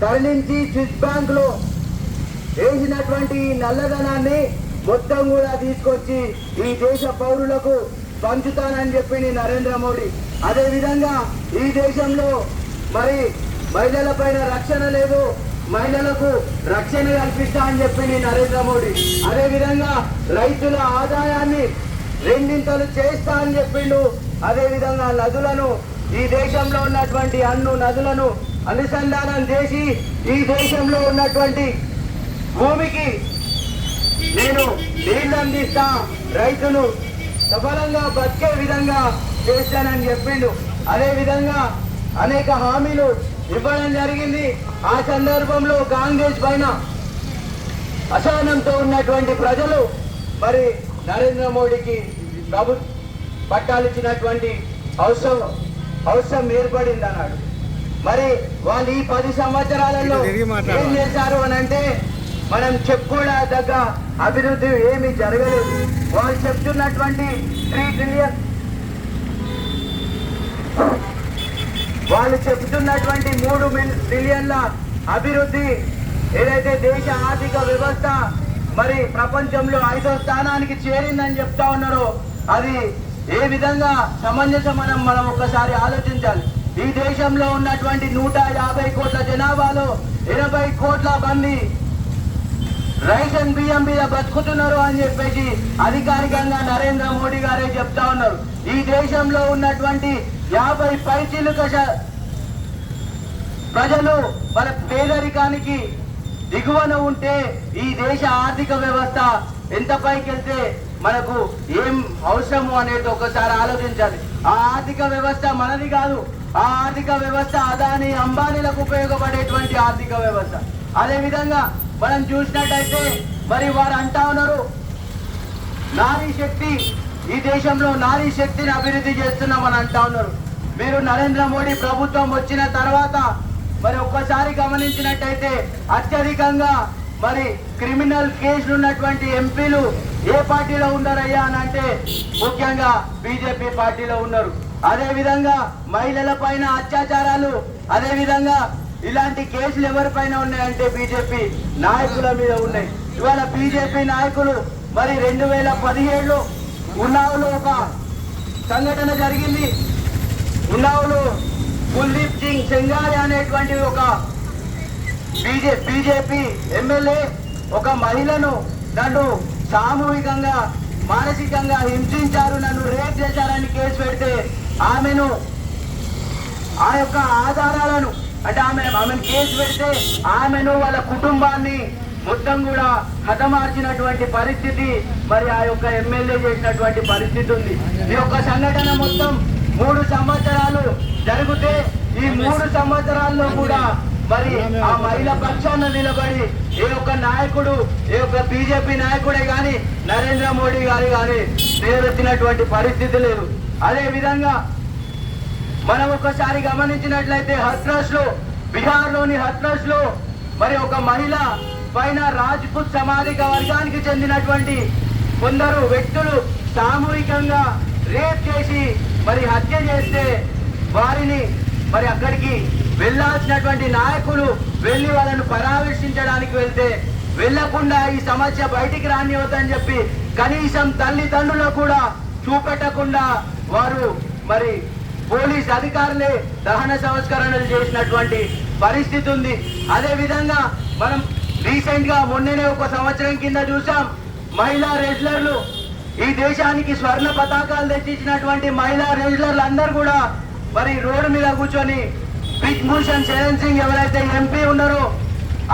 తరలించి స్విస్ బ్యాంక్లో వేసినటువంటి నల్లధనాన్ని మొత్తం కూడా తీసుకొచ్చి ఈ దేశ పౌరులకు పంచుతానని చెప్పింది నరేంద్ర మోడీ. అదే విధంగా ఈ దేశంలో మరి మహిళల పైన రక్షణ లేదు మహిళలకు రక్షణ కల్పిస్తా అని చెప్పింది నరేంద్ర మోడీ. అదేవిధంగా రైతుల ఆదాయాన్ని రెండింతలు చేస్తా అని చెప్పిండు. అదేవిధంగా నదులను ఈ దేశంలో ఉన్నటువంటి అన్ను నదులను అనుసంధానం చేసి ఈ దేశంలో ఉన్నటువంటి భూమికి నేను నీళ్ళు అందిస్తా రైతులు సఫలంగా బతికే విధంగా చేస్తానని చెప్పిండు. అదే విధంగా అనేక హామీలు ఇవ్వడం జరిగింది. ఆ సందర్భంలో కాంగ్రెస్ పైన అసహనంతో ఉన్నటువంటి ప్రజలు మరి నరేంద్ర మోడీకి ప్రభు పట్టాలిచ్చినటువంటి అవసరం అవసరం ఏర్పడింది అన్నాడు మరి వాళ్ళు ఈ పది సంవత్సరాలలో. ఏం చేశారు అని అంటే మనం చెప్పుకోదగ్గ అభివృద్ధి ఏమీ జరగలేదు. వాళ్ళు చెప్తున్నటువంటి త్రీ ట్రిలియన్ వాళ్ళు చెప్తున్నటువంటి మూడు ట్రిలియన్ల అభివృద్ధి ఏదైతే దేశ ఆర్థిక వ్యవస్థ మరి ప్రపంచంలో ఐదో స్థానానికి చేరిందని చెప్తా ఉన్నారో అది ఏ విధంగా సమంజసం మనం మనం ఒక్కసారి ఆలోచించాలి. ఈ దేశంలో ఉన్నటువంటి నూట యాభై కోట్ల జనాభాలో ఇరవై కోట్ల మంది రైషన్ బియ్యం మీద బతుకుతున్నారు అని చెప్పేసి అధికారికంగా నరేంద్ర మోడీ గారే చెప్తా ఉన్నారు. ఈ దేశంలో ఉన్నటువంటి యాభై పైచీలుక ప్రజలు మన పేదరికానికి దిగువన ఉంటే ఈ దేశ ఆర్థిక వ్యవస్థ ఎంత పైకి వెళ్తే మనకు ఏం అవసరము అనేది ఒకసారి ఆలోచించాలి. ఆ ఆర్థిక వ్యవస్థ మనది కాదు ఆ ఆర్థిక వ్యవస్థ అదాని అంబానీలకు ఉపయోగపడేటువంటి ఆర్థిక వ్యవస్థ. అదే విధంగా మనం చూసినట్టయితే మరి వారు అంటా ఉన్నారు నారీ శక్తి ఈ దేశంలో నారీ శక్తిని అభివృద్ధి చేస్తున్నామని అంటా ఉన్నారు. మీరు నరేంద్ర మోడీ ప్రభుత్వం వచ్చిన తర్వాత మరి ఒక్కసారి గమనించినట్టయితే అత్యధికంగా మరి క్రిమినల్ కేసులు ఉన్నటువంటి ఎంపీలు ఏ పార్టీలో ఉన్నారయ్యా అని అంటే ముఖ్యంగా బీజేపీ పార్టీలో ఉన్నారు. అదేవిధంగా మహిళల పైన అత్యాచారాలు అదేవిధంగా ఇలాంటి కేసులు ఎవరిపైన ఉన్నాయంటే బీజేపీ నాయకుల మీద ఉన్నాయి. ఇవాళ బీజేపీ నాయకులు మరి రెండు వేల పదిహేడులో ఉన్నావులో ఒక సంఘటన జరిగింది. ఉన్నావులో కుల్దీప్ సింగ్ సెంగారి అనేటువంటి ఒక బీజే బీజేపీ ఎమ్మెల్యే ఒక మహిళను నన్ను సామూహికంగా మానసికంగా హింసించారు నన్ను రేప్ చేశారని కేసు పెడితే ఆమెను ఆ యొక్క ఆధారాలను అంటే ఆమె ఆమెను కేసు పెడితే ఆమెను వాళ్ళ కుటుంబాన్ని మొత్తం కూడా హతమార్చినటువంటి పరిస్థితి మరి ఆ యొక్క ఎమ్మెల్యే చేసినటువంటి పరిస్థితి ఉంది. ఈ యొక్క సంఘటన మొత్తం మూడు సంవత్సరాలు జరిగితే ఈ మూడు సంవత్సరాల్లో కూడా మరి ఆ మహిళ పక్షాన నిలబడి ఏ ఒక్క నాయకుడు ఏ ఒక్క బీజేపీ నాయకుడే కానీ నరేంద్ర మోడీ గారు కానీ నేరెత్తినటువంటి పరిస్థితి లేదు. అదే విధంగా మనం ఒకసారి గమనించినట్లయితే హత్రస్లో బీహార్లోని హత్రస్లో మరి ఒక మహిళ పైన రాజ్పుత్ సమాజిక వర్గానికి చెందినటువంటి కొందరు వ్యక్తులు సామూహికంగా రేప్ చేసి మరి హత్య చేస్తే వారిని మరి అక్కడికి వెళ్ళాల్సినటువంటి నాయకులు వెళ్ళి వాళ్ళను పరామర్శించడానికి వెళ్తే వెళ్ళకుండా ఈ సమస్య బయటికి రానివద్దని చెప్పి కనీసం తల్లిదండ్రులకు కూడా చూపెట్టకుండా వారు మరి పోలీస్ అధికారులే దహన సంస్కరణలు చేసినటువంటి పరిస్థితి ఉంది. అదే విధంగా మనం రీసెంట్గా మొన్ననే ఒక సంవత్సరం కింద చూసాం మహిళా రెజ్లర్లు ఈ దేశానికి స్వర్ణ పతాకాలు తెచ్చిచ్చినటువంటి మహిళా రెజ్లర్లు అందరూ కూడా మరి రోడ్డు మీద కూర్చొని బిగ్ భూషణ్ శరణ్ సింగ్ ఎవరైతే ఎంపీ ఉన్నారో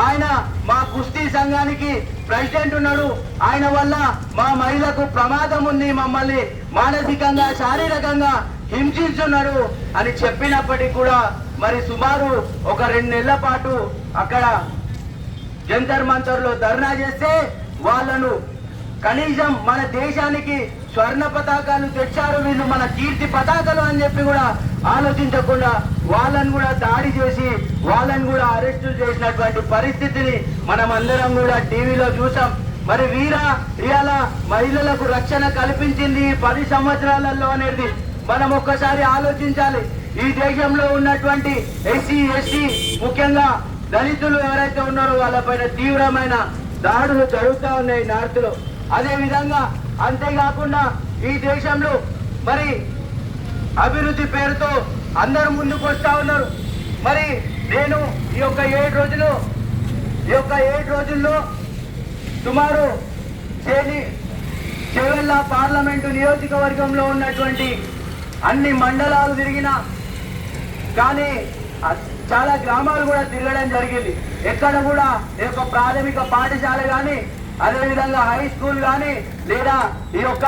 ఆయన మా కుస్తీ సంఘానికి ప్రెసిడెంట్ ఉన్నాడు. ఆయన వల్ల మా మహిళకు ప్రమాదం ఉంది. మమ్మల్ని మానసికంగా శారీరకంగా హింసిస్తున్నాడు అని చెప్పినప్పటికీ కూడా మరి సుమారు ఒక రెండు నెలల పాటు అక్కడ జంతర్ మంతర్లో ధర్నా చేస్తే వాళ్ళను కనీసం మన దేశానికి స్వర్ణ పతాకాలు తెచ్చారు వీళ్ళు మన కీర్తి పతాకాలు అని చెప్పి కూడా ఆలోచించకుండా వాళ్ళని కూడా దాడి చేసి వాళ్ళని కూడా అరెస్టు చేసినటువంటి పరిస్థితిని మనం అందరం కూడా టీవీలో చూసాం. మరి వీర ఇవాళ మహిళలకు రక్షణ కల్పించింది పది సంవత్సరాలలో అనేది మనం ఒక్కసారి ఆలోచించాలి. ఈ దేశంలో ఉన్నటువంటి ఎస్సీ ఎస్సీ ముఖ్యంగా దళితులు ఎవరైతే ఉన్నారో వాళ్ళపైన తీవ్రమైన దాడులు జరుగుతూ ఉన్నాయి నార్త్లో అదే విధంగా అంతేకాకుండా ఈ దేశంలో మరి అభివృద్ధి పేరుతో అందరూ ముందుకు వస్తా ఉన్నారు. మరి నేను ఈ యొక్క ఏడు రోజులు ఈ యొక్క ఏడు రోజుల్లో సుమారు చేని చెవెళ్ళ పార్లమెంటు నియోజకవర్గంలో ఉన్నటువంటి అన్ని మండలాలు తిరిగిన కానీ చాలా గ్రామాలు కూడా తిరగడం జరిగింది. ఎక్కడ కూడా ఈ యొక్క ప్రాథమిక పాఠశాల కానీ అదేవిధంగా హై స్కూల్ కానీ లేదా ఈ యొక్క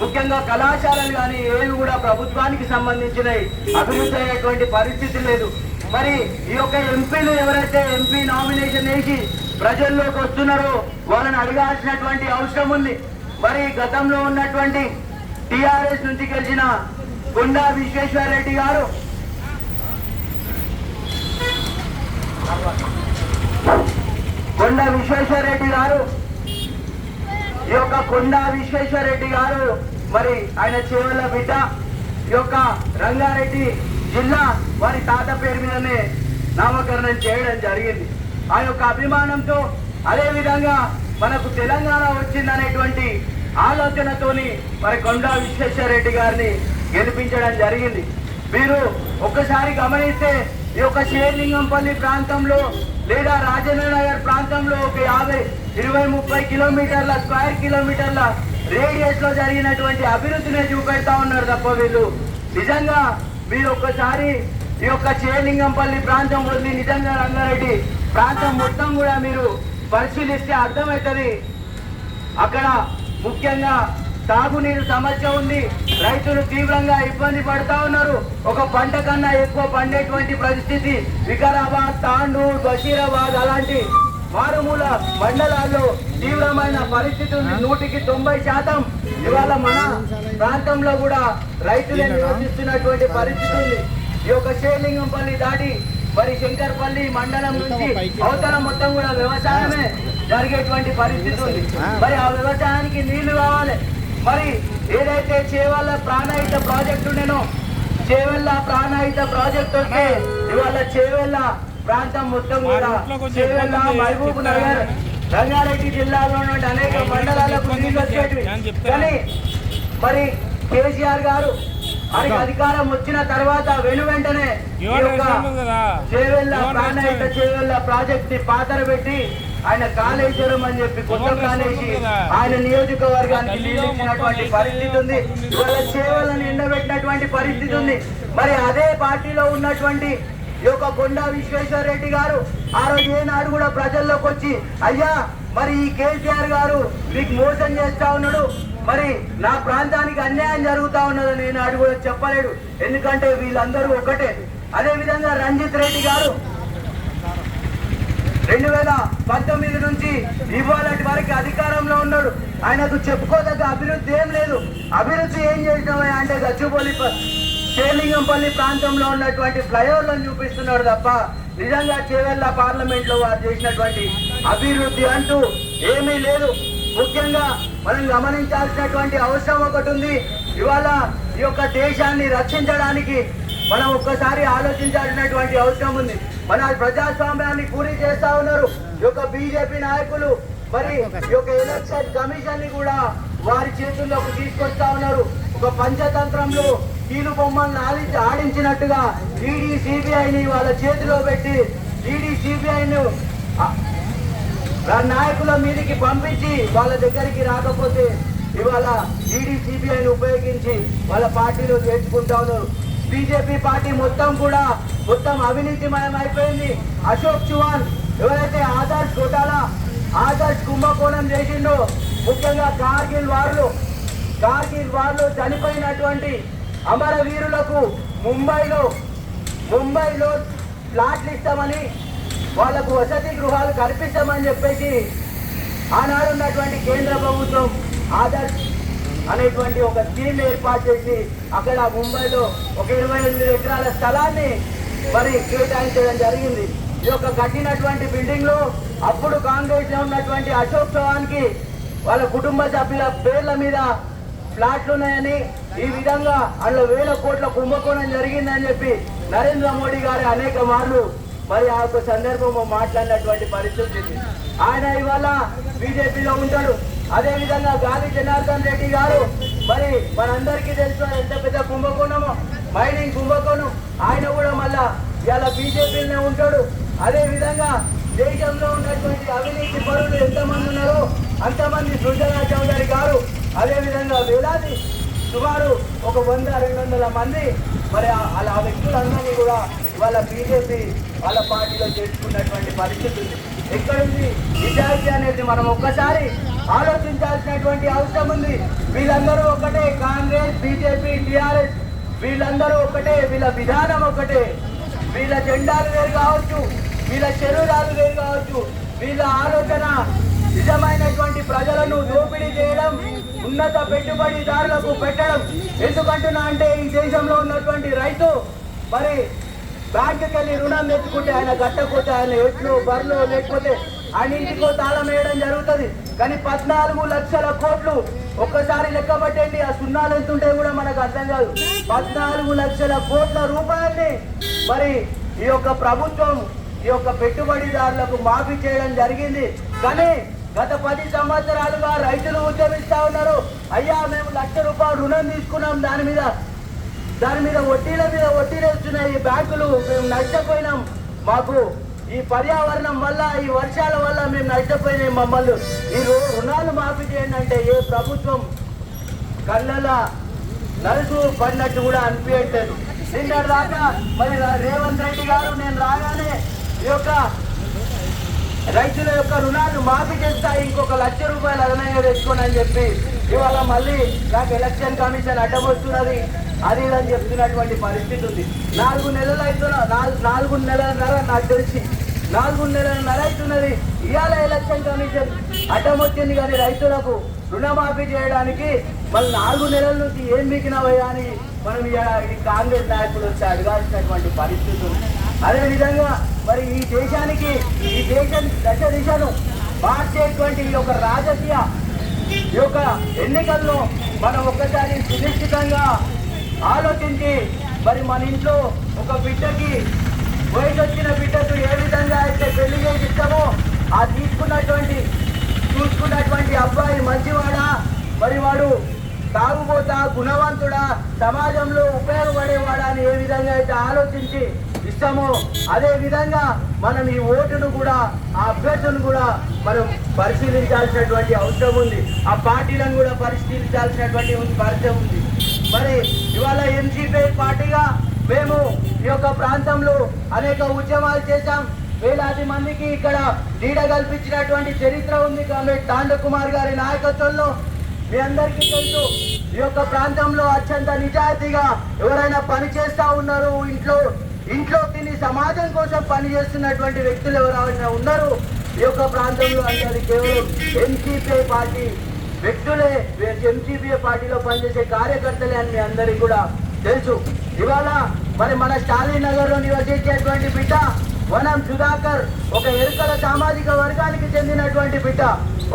ముఖ్యంగా కళాశాలలు కానీ ఏవి కూడా ప్రభుత్వానికి సంబంధించినవి. అభివృద్ధి అయ్యేటువంటి పరిస్థితి లేదు. మరి ఈ యొక్క ఎంపీలు ఎవరైతే ఎంపీ నామినేషన్ వేసి ప్రజల్లోకి వస్తున్నారో వాళ్ళని అడగాల్సినటువంటి అవసరం ఉంది. మరి గతంలో ఉన్నటువంటి టిఆర్ఎస్ నుంచి గెలిచిన కొండా విశ్వేశ్వరరెడ్డి గారు కొండ విశ్వేశ్వరరెడ్డి గారు ఈ యొక్క కొండా విశ్వేశ్వరరెడ్డి గారు మరి ఆయన చేవల బిడ్డ ఈ యొక్క రంగారెడ్డి జిల్లా వారి తాత పేరు మీదనే నామకరణం చేయడం జరిగింది. ఆ యొక్క అభిమానంతో అదేవిధంగా మనకు తెలంగాణ వచ్చిందనేటువంటి ఆలోచనతోని మరి కొండా విశ్వేశ్వరరెడ్డి గారిని గెలిపించడం జరిగింది. మీరు ఒక్కసారి గమనిస్తే ఈ యొక్క షేర్లింగంపల్లి ప్రాంతంలో లేదా రాజేంద్ర నగర్ ప్రాంతంలో ఒక యాభై ఇరవై ముప్పై కిలోమీటర్ల స్క్వేర్ కిలోమీటర్ల రేడియస్లో జరిగినటువంటి అభివృద్ధిని చూపెడతా ఉన్నారు తప్ప వీళ్ళు. నిజంగా మీరు ఒక్కసారి ఈ యొక్క చేలింగంపల్లి ప్రాంతం వదిలి నిజంగా రంగారెడ్డి ప్రాంతం మొత్తం కూడా మీరు పరిశీలిస్తే అర్థమవుతుంది. అక్కడ ముఖ్యంగా తాగునీరు సమస్య ఉంది. రైతులు తీవ్రంగా ఇబ్బంది పడతా ఉన్నారు. ఒక పంట కన్నా ఎక్కువ పండేటువంటి పరిస్థితి వికారాబాద్ తాండూర్ బషీరాబాద్ అలాంటి మారుమూల మండలాల్లో తీవ్రమైన పరిస్థితి ఉంది. నూటికి తొంభై శాతం ఇవాళ మన ప్రాంతంలో కూడా రైతులే నివసిస్తున్నటువంటి పరిస్థితి ఉంది. ఈ యొక్క శేలింగంపల్లి దాటి మరి శంకర్పల్లి మండలం నుంచి అవతల మొత్తం కూడా వ్యవసాయమే జరిగేటువంటి పరిస్థితి ఉంది. మరి ఆ వ్యవసాయానికి నీళ్ళు కావాలి. మరి ఏదైతే చేవల్ల ప్రాణాయిత ప్రాజెక్టు ఉండేనో చేవెళ్ళ ప్రాణాయిత ప్రాజెక్ట్ వస్తే ఇవాళ చేవెళ్ళ ప్రాంతం మొత్తం కూడా చేవెళ్ళ మహబూబ్ నగర్ రంగారెడ్డి జిల్లాలో అనేక మండలాలకు నీళ్ళు వచ్చేటివి. కానీ మరి కేసీఆర్ గారు ఆయనకి అధికారం వచ్చిన తర్వాత వెను వెంటనే చేవెళ్ళ ప్రాణహిత చేవెళ్ళ ప్రాజెక్ట్ని పాతర పెట్టి ఆయన కాళేశ్వరం అని చెప్పి కొత్త కాళేసి ఆయన నియోజకవర్గానికి నీళ్ళు ఇచ్చినటువంటి పరిస్థితి ఉంది. ఇవాళ చేవెళ్ళని ఎండబెట్టినటువంటి పరిస్థితి ఉంది. మరి అదే పార్టీలో ఉన్నటువంటి ఈ యొక్క కొండా విశ్వేశ్వర రెడ్డి గారు ఆ రోజు ఏనాడు కూడా ప్రజల్లోకి వచ్చి అయ్యా మరి ఈ కేసీఆర్ గారు మీకు మోసం చేస్తా ఉన్నాడు. మరి నా ప్రాంతానికి అన్యాయం జరుగుతా ఉన్నదని నేను అడుగు కూడా చెప్పలేడు. ఎందుకంటే వీళ్ళందరూ ఒకటే. అదే విధంగా రంజిత్ రెడ్డి గారు రెండు వేల పంతొమ్మిది నుంచి ఇవాళటి వరకు అధికారంలో ఉన్నాడు. ఆయనకు చెప్పుకోదగ్గ అభివృద్ధి ఏం లేదు. అభివృద్ధి ఏం చేసినామా అంటే గచ్చిపోలి షేలింగంపల్లి ప్రాంతంలో ఉన్నటువంటి ఫ్లైఓవర్లను చూపిస్తున్నాడు తప్ప నిజంగా చేవెళ్ళ పార్లమెంట్లో వారు చేసినటువంటి అభివృద్ధి అంటూ ఏమీ లేదు. ముఖ్యంగా మనం గమనించాల్సినటువంటి అవసరం ఒకటి ఉంది. ఇవాళ ఈ యొక్క దేశాన్ని రక్షించడానికి మనం ఒక్కసారి ఆలోచించాల్సినటువంటి అవసరం ఉంది. మన ప్రజాస్వామ్యాన్ని పూరి చేస్తా ఉన్నారు. ఈ యొక్క బీజేపీ నాయకులు మరి ఈ యొక్క ఎలక్షన్ కమిషన్ని కూడా వారి చేతుల్లోకి తీసుకొస్తా ఉన్నారు. పంచతంత్రంలో కీలు బొమ్మల్ని ఆడించి ఆడించినట్టుగా ఈడీ సిబిఐని వాళ్ళ చేతిలో పెట్టి ఈడీ సిబిఐను నాయకుల మీదకి పంపించి వాళ్ళ దగ్గరికి రాకపోతే ఇవాళ ఈడీ సిబిఐని ఉపయోగించి వాళ్ళ పార్టీలో చేర్చుకుంటా ఉన్నారు బీజేపీ పార్టీ మొత్తం కూడా మొత్తం అవినీతిమయం అయిపోయింది అశోక్ చౌహాన్ ఎవరైతే ఆదర్శ్ ఘోటాలా ఆదర్శ్ కుంభకోణం చేసిండో ముఖ్యంగా కార్గిల్ వార్లు కార్గిల్ వార్లో చనిపోయినటువంటి అమరవీరులకు ముంబైలో ముంబైలో ప్లాట్లు ఇస్తామని వాళ్ళకు వసతి గృహాలు కల్పిస్తామని చెప్పేసి ఆనాడున్నటువంటి కేంద్ర ప్రభుత్వం ఆదర్శ్ అనేటువంటి ఒక స్కీమ్ ఏర్పాటు చేసి అక్కడ ముంబైలో ఒక ఇరవై ఎనిమిది ఎకరాల స్థలాన్ని మరి కేటాయించడం జరిగింది. ఈ యొక్క కట్టినటువంటి బిల్డింగ్లో అప్పుడు కాంగ్రెస్లో ఉన్నటువంటి అశోక్ చౌహాన్కి వాళ్ళ కుటుంబ సభ్యుల పేర్ల మీద ఫ్లాట్లు ఉన్నాయని ఈ విధంగా అందులో వేల కోట్ల కుంభకోణం జరిగిందని చెప్పి నరేంద్ర మోడీ గారు అనేక మార్లు మరి ఆ యొక్క సందర్భంలో మాట్లాడినటువంటి పరిస్థితి ఆయన ఇవాళ బీజేపీలో ఉంటాడు. అదే విధంగా గాలి జనార్దన్ రెడ్డి గారు మరి మనందరికీ తెలుసు ఎంత పెద్ద కుంభకోణమో మైనింగ్ కుంభకోణం. ఆయన కూడా మళ్ళా ఇవాళ బీజేపీలోనే ఉంటాడు. అదే విధంగా దేశంలో ఉన్నటువంటి అవినీతి పరులు ఎంతమంది ఉన్నారో అంతమంది సుజనా చౌదరి గారు. అదే విధంగా వేలాది సుమారు ఒక వంద రెండు వందల మంది మరి అలా ఆ వ్యక్తులందరినీ కూడా వాళ్ళ బీజేపీ వాళ్ళ పార్టీలో చేర్చుకున్నటువంటి పరిస్థితి ఎక్కడుంది? నిజాయితీ అనేది మనం ఒక్కసారి ఆలోచించాల్సినటువంటి అవసరం ఉంది. వీళ్ళందరూ ఒకటే కాంగ్రెస్ బీజేపీ టీఆర్ఎస్ వీళ్ళందరూ ఒకటే వీళ్ళ విధానం ఒకటే వీళ్ళ జెండాలు వేరు కావచ్చు. వీళ్ళ శరీరాలు వేరు కావచ్చు. వీళ్ళ ఆలోచన నిజమైనటువంటి ప్రజలను దోపిడీ చేయడం ఉన్నత పెట్టుబడిదారులకు పెట్టడం. ఎందుకంటున్నా అంటే ఈ దేశంలో ఉన్నటువంటి రైతు మరి బ్యాంకుకి వెళ్ళి రుణం తెచ్చుకుంటే ఆయన కట్టకపోతే ఆయన ఎట్లు బర్లు లేకపోతే ఆయన ఇంటికో తాళం వేయడం జరుగుతుంది. కానీ పద్నాలుగు లక్షల కోట్లు ఒక్కసారి లెక్క పట్టండి ఆ సున్నాలు ఎంత ఉంటాయి కూడా మనకు అర్థం కాదు. పద్నాలుగు లక్షల కోట్ల రూపాయల్ని మరి ఈ యొక్క ప్రభుత్వం ఈ యొక్క పెట్టుబడిదారులకు మాఫీ చేయడం జరిగింది. కానీ గత పది సంవత్సరాలుగా రైతులు ఉద్యమిస్తా ఉన్నారు. అయ్యా మేము లక్ష రూపాయలు రుణం తీసుకున్నాం. దాని మీద దాని మీద వడ్డీల మీద వడ్డీలు వస్తున్నాయి. ఈ బ్యాంకులు మేము నష్టపోయినాం. మాకు ఈ పర్యావరణం వల్ల ఈ వర్షాల వల్ల మేము నష్టపోయినాయి మమ్మల్ని. ఈ రుణాలు మాఫీ చేయండి అంటే ఏ ప్రభుత్వం కళ్ళల నలుసు పడినట్టు కూడా అనిపించట్లేదు. నిన్న దాకా మరి రేవంత్ రెడ్డి గారు నేను రాగానే ఈ యొక్క రైతుల యొక్క రుణాలు మాఫీ చేస్తా ఇంకొక లక్ష రూపాయలు అదనంగా తెచ్చుకోండి అని చెప్పి ఇవాళ మళ్ళీ నాకు ఎలక్షన్ కమిషన్ అడ్డమొస్తున్నది అది ఇదని చెప్తున్నటువంటి పరిస్థితి ఉంది. నాలుగు నెలలు అవుతున్నా నాలుగు నాలుగు నెలలన్నర నాకు తెలిసి నాలుగు నెలలన్నర అవుతున్నది ఇవాళ ఎలక్షన్ కమిషన్ అడ్డమొచ్చింది కానీ రైతులకు రుణమాఫీ చేయడానికి మళ్ళీ నాలుగు నెలల నుంచి ఏం మిగిలినవయ్యా అని మనం ఇవాళ ఈ కాంగ్రెస్ నాయకులు వచ్చి అడగాల్సినటువంటి పరిస్థితి ఉంది. మరి ఈ దేశానికి ఈ దేశం దశ దిశను మార్చేటువంటి ఈ యొక్క రాజకీయ ఈ యొక్క ఎన్నికల్లో మనం ఒక్కసారి సునిశ్చితంగా ఆలోచించి మరి మన ఇంట్లో ఒక బిడ్డకి వయసొచ్చిన బిడ్డకు ఏ విధంగా అయితే పెళ్ళి చేసి ఇస్తామో ఆ తీసుకున్నటువంటి చూసుకున్నటువంటి అబ్బాయి మంచివాడా? మరి వాడు తాగుబోతా గుణవంతుడా? సమాజంలో ఉపయోగపడేవాడా అని ఏ విధంగా అయితే ఆలోచించి ఇస్తామో అదే విధంగా మనం ఈ ఓటును కూడా ఆ అభ్యర్థులను కూడా మనం పరిశీలించాల్సినటువంటి అవసరం ఉంది. ఆ పార్టీలను కూడా పరిశీలించాల్సినటువంటి ఉంది- పరిచయం ఉంది. మరి ఇవాళ ఎంసీపీ పార్టీగా మేము ఈ యొక్క ప్రాంతంలో అనేక ఉద్యమాలు చేశాం. వేలాది మందికి ఇక్కడ నీడ కల్పించినటువంటి చరిత్ర ఉంది. కాబట్టి తాండ కుమార్ గారి నాయకత్వంలో మీ అందరికీ తెలుసు ఈ యొక్క ప్రాంతంలో అత్యంత నిజాయితీగా ఎవరైనా పని చేస్తూ ఉన్నారు ఇంట్లో ఇంట్లో తిని సమాజం కోసం పని చేస్తున్నటువంటి వ్యక్తులు ఎవరైనా ఉన్నారు? ఈ యొక్క ప్రాంతంలో అంటే అది కేవలం ఎన్సీపీ పార్టీ వ్యక్తులే ఎంసీపీ పార్టీలో పనిచేసే కార్యకర్తలే అని మీ అందరికీ కూడా తెలుసు. ఇవాళ మరి మన స్టాలిన్ నగర్లో నివసించేటువంటి బిడ్డ వనం సుధాకర్ ఒక ఎరుకల సామాజిక వర్గానికి చెందినటువంటి బిడ్డ.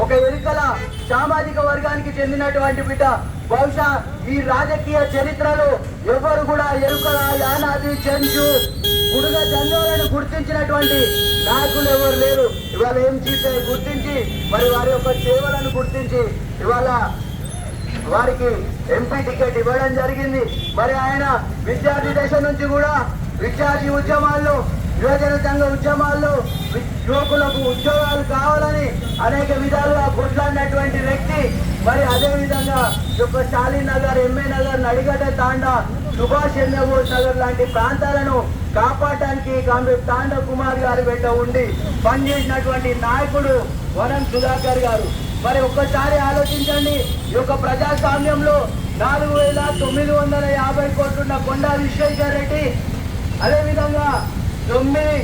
ఒక ఎరుకల సామాజిక వర్గానికి చెందినటువంటి బిడ్డ. బహుశా ఈ రాజకీయ చరిత్రలో ఎవరు కూడా ఎరుకల యానాది చెంచు గుడుగ చందోలను గుర్తించినటువంటి నాయకులు ఎవరు లేరు. ఇవాళ ఏం చేసే గుర్తించి మరి వారి యొక్క సేవలను గుర్తించి ఇవాళ వారికి ఎంపీ టికెట్ ఇవ్వడం జరిగింది. మరి ఆయన విద్యార్థి దశ నుంచి కూడా విద్యార్థి ఉద్యమాల్లో యువజన సంఘ ఉద్యమాల్లో యువకులకు ఉద్యోగాలు కావాలని అనేక విధాలుగా కొట్లాడినటువంటి వ్యక్తి మరి అదేవిధంగా యొక్క స్టాలిన్ నగర్ ఎంఏ నగర్ నడిగడ్డ తాండా సుభాష్ చంద్రబోస్ నగర్ లాంటి ప్రాంతాలను కాపాడటానికి కాంగ్రెస్ తాండ కుమార్ గారి వెంట ఉండి పనిచేసినటువంటి నాయకుడు వనం సుధాకర్ గారు. మరి ఒక్కసారి ఆలోచించండి ఈ యొక్క ప్రజాస్వామ్యంలో నాలుగు వేల తొమ్మిది వందల యాభై కోట్లున్న కొండా విశ్వేశ్వర రెడ్డి అదేవిధంగా తొమ్మిది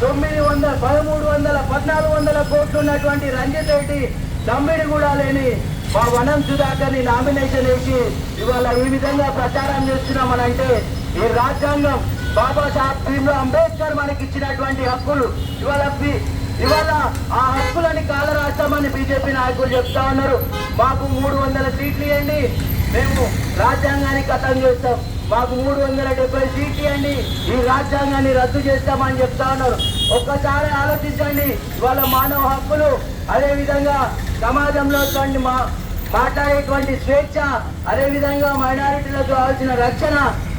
తొమ్మిది వందల పదమూడు వందల పద్నాలుగు వందల కోట్లు ఉన్నటువంటి రంజిత్ రెడ్డి తమ్మిడి కూడా లేని మా వనం సుధాకర్ని నామినేషన్ వేసి ఇవాళ ఈ విధంగా ప్రచారం చేస్తున్నామనంటే ఈ రాజ్యాంగం బాబాసాహెబ్ భీమ్రావ్ అంబేద్కర్ మనకి ఇచ్చినటువంటి హక్కులు. ఇవాళ బి- ఇవాళ ఆ హక్కులని కాల రాస్తామని బీజేపీ నాయకులు చెప్తా ఉన్నారు. మాకు మూడు వందల సీట్లు ఇవ్వండి. మేము రాజ్యాంగాన్ని కథం చేస్తాం. మాకు మూడు వందల డెబ్బై సీట్లు అండి. ఈ రాజ్యాంగాన్ని రద్దు చేస్తామని చెప్తా ఉన్నారు. ఒక్కసారి ఆలోచించండి. వాళ్ళ మానవ హక్కులు అదే విధంగా సమాజంలో మా మాట్లాడేటువంటి స్వేచ్ఛ అదే విధంగా మైనారిటీలకు కావాల్సిన రక్షణ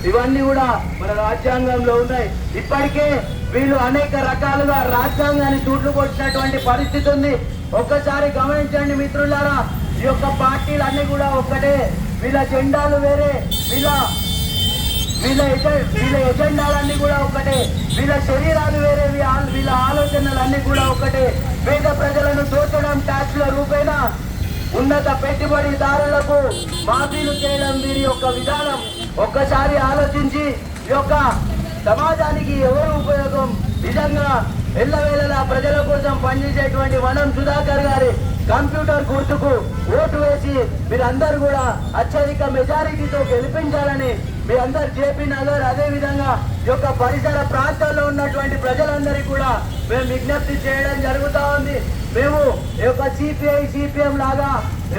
ఇవన్నీ కూడా మన రాజ్యాంగంలో ఉన్నాయి. ఇప్పటికే వీళ్ళు అనేక రకాలుగా రాజ్యాంగాన్ని తూట్లు కొట్టినటువంటి పరిస్థితి ఉంది. ఒక్కసారి గమనించండి మిత్రులారా ఈ యొక్క పార్టీలు అన్నీ కూడా ఒక్కటే. వీళ్ళ జెండాలు వేరే వీళ్ళ వీళ్ళ ఎజె- వీళ్ళ ఎజెండాలన్నీ కూడా ఒకటే. వీళ్ళ శరీరాలు వేరే వీళ్ళ వీళ్ళ ఆలోచనలన్నీ కూడా ఒకటే. పేద ప్రజలను దోచడం ట్యాక్స్ల రూపేణ. ఉన్నత పెట్టుబడిదారులకు మాఫీలు చేయడం వీరి యొక్క విధానం. ఒక్కసారి ఆలోచించి ఈ యొక్క సమాజానికి ఎవరు ఉపయోగం? నిజంగా ఎల్లవేళలా ప్రజల కోసం పనిచేసేటువంటి వనం సుధాకర్ గారి కంప్యూటర్ గుర్తుకు ఓటు వేసి మీరందరూ కూడా అత్యధిక మెజారిటీతో గెలిపించాలని మీ అందరు జేపీ నగర్ అదే విధంగా ఈ యొక్క పరిసర ప్రాంతాల్లో ఉన్నటువంటి ప్రజలందరికీ కూడా మేము విజ్ఞప్తి చేయడం జరుగుతూ ఉంది. మేము ఈ యొక్క సిపిఐ సిపిఎం లాగా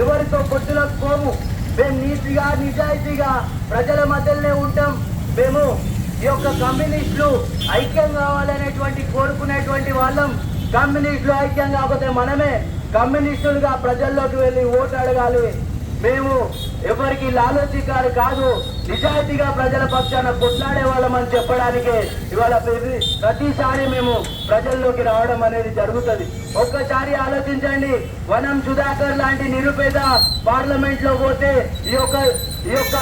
ఎవరితో పొత్తులకు పోము. మేము నీతిగా నిజాయితీగా ప్రజల మధ్యలోనే ఉంటాం. మేము ఈ యొక్క కమ్యూనిస్టులు ఐక్యం కావాలనేటువంటి కోరుకునేటువంటి వాళ్ళం. కమ్యూనిస్టులు ఐక్యం కాకపోతే మనమే కమ్యూనిస్టులుగా ప్రజల్లోకి వెళ్ళి ఓటు అడగాలి. మేము ఎవరికి లాలోచికారు కాదు నిజాయితీగా ప్రజల పక్షాన కొట్లాడే వాళ్ళమని చెప్పడానికి ఇవాళ ప్రతిసారి మేము ప్రజల్లోకి రావడం అనేది జరుగుతుంది. ఒక్కసారి ఆలోచించండి వనం సుధాకర్ లాంటి నిరుపేద పార్లమెంట్లో పోతే ఈ యొక్క ఈ యొక్క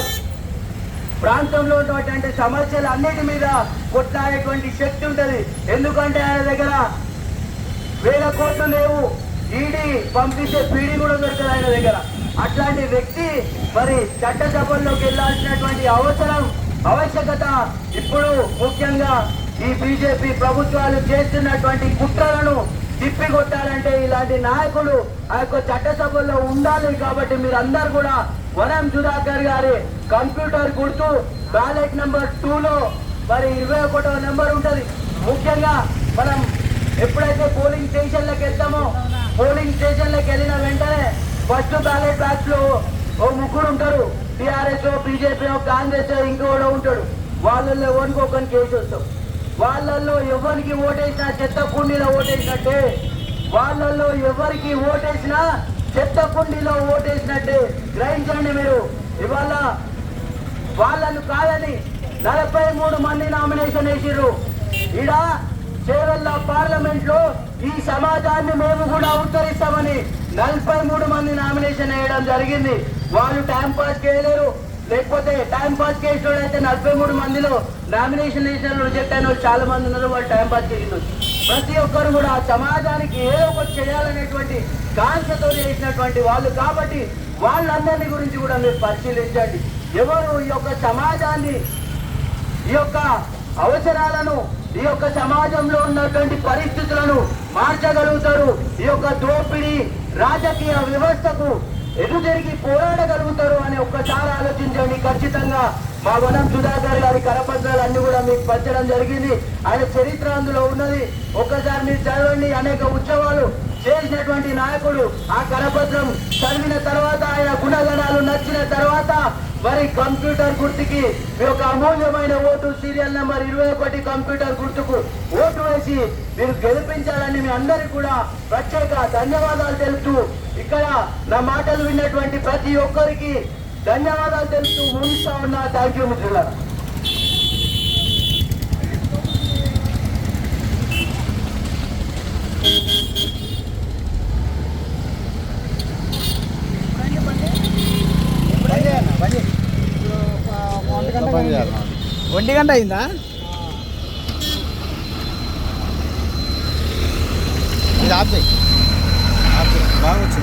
ప్రాంతంలో ఉన్నటువంటి సమస్యలు అన్నిటి మీద కొట్లాడేటువంటి శక్తి ఉంటుంది. ఎందుకంటే ఆయన దగ్గర వేల కోట్లు లేవు. ఈడీ పంపించే పీడీ కూడా దొరకదు ఆయన దగ్గర. అట్లాంటి వ్యక్తి మరి చట్టసభల్లోకి వెళ్ళాల్సినటువంటి అవసరం ఆవశ్యకత ఇప్పుడు ముఖ్యంగా ఈ బీజేపీ ప్రభుత్వాలు చేస్తున్నటువంటి కుట్రలను తిప్పికొట్టాలంటే ఇలాంటి నాయకులు ఆ యొక్క చట్టసభల్లో ఉండాలి కాబట్టి మీరు అందరు కూడా వరం సుధాకర్ గారి కంప్యూటర్ గుర్తు బ్యాలెట్ నెంబర్ టూలో మరి ఇరవై ఒకటో నెంబర్ ఉంటుంది. ముఖ్యంగా మనం ఎప్పుడైతే పోలింగ్ స్టేషన్లకు వెళ్తామో పోలింగ్ స్టేషన్లకు వెళ్ళిన వెంటనే ఫస్ట్ బ్యాలెట్ బ్యాచ్లో ఓ ముగ్గురు ఉంటారు. టిఆర్ఎస్ బీజేపీ కాంగ్రెస్ ఇంకోడో ఉంటాడు. వాళ్ళల్లో ఎవరికి ఒకరికి కేసు వస్తాం. వాళ్ళల్లో ఎవరికి ఓటేసినా చెత్త కుండీలో ఓటేసినట్టే. వాళ్ళల్లో ఎవరికి ఓటేసినా చెత్త కుండీలో ఓటేసినట్టే. గ్రహించండి మీరు. ఇవాళ వాళ్ళను కాదని నలభై మూడు మంది నామినేషన్ వేసిర్రు. ఈడ చేవల్ల పార్లమెంట్లో ఈ సమాజాన్ని మేము కూడా ఉత్తరిస్తామని నలభై మూడు మంది నామినేషన్ వేయడం జరిగింది. వాళ్ళు టైం పాస్ చేయలేరు. లేకపోతే టైం పాస్ చేసిన అయితే నలభై మూడు మందిలో నామినేషన్ వేసిన రిజెక్ట్ అయిన చాలా మంది ఉన్నారు. వాళ్ళు టైం పాస్ చేసిండ్రు ప్రతి ఒక్కరు కూడా సమాజానికి ఏదో ఒకటి చేయాలనేటువంటి కాంక్షతో చేసినటువంటి వాళ్ళు కాబట్టి వాళ్ళందరినీ గురించి కూడా మీరు పరిశీలించండి. ఎవరు ఈ యొక్క సమాజాన్ని ఈ యొక్క అవసరాలను ఈ యొక్క సమాజంలో ఉన్నటువంటి పరిస్థితులను మార్చగలుగుతారు? ఈ యొక్క దోపిడీ రాజకీయ వ్యవస్థకు ఎదుటిరిగి పోరాడగలుగుతారు అని ఒక్కసారి ఆలోచించండి. ఖచ్చితంగా మా వనం సుధాకర్ గారి కరపత్రాలు అన్ని కూడా మీకు పంచడం జరిగింది. ఆయన చరిత్ర అందులో ఉన్నది. ఒక్కసారి మీరు చదవండి. అనేక ఉత్సవాలు చేసినటువంటి నాయకుడు ఆ కరపత్రం చదివిన తర్వాత ఆయన గుణగణాలు నచ్చిన తర్వాత మరి కంప్యూటర్ గుర్తుకి మీ యొక్క అమూల్యమైన ఓటు సీరియల్ నెంబర్ ఇరవై ఒకటి కంప్యూటర్ గుర్తుకు ఓటు వేసి మీరు గెలిపించాలని మీ అందరికీ కూడా ప్రత్యేక ధన్యవాదాలు తెలుపుతూ ఇక్కడ నా మాటలు విన్నటువంటి ప్రతి ఒక్కరికి ధన్యవాదాలు తెలుపుతూ ముగిస్తా ఉన్నా. థ్యాంక్ యూ మిత్రులారా ఒంటి గంట అయిందా? ఇది ఆప్ చేయి. ఆప్ చేయి. బాగా వచ్చింది.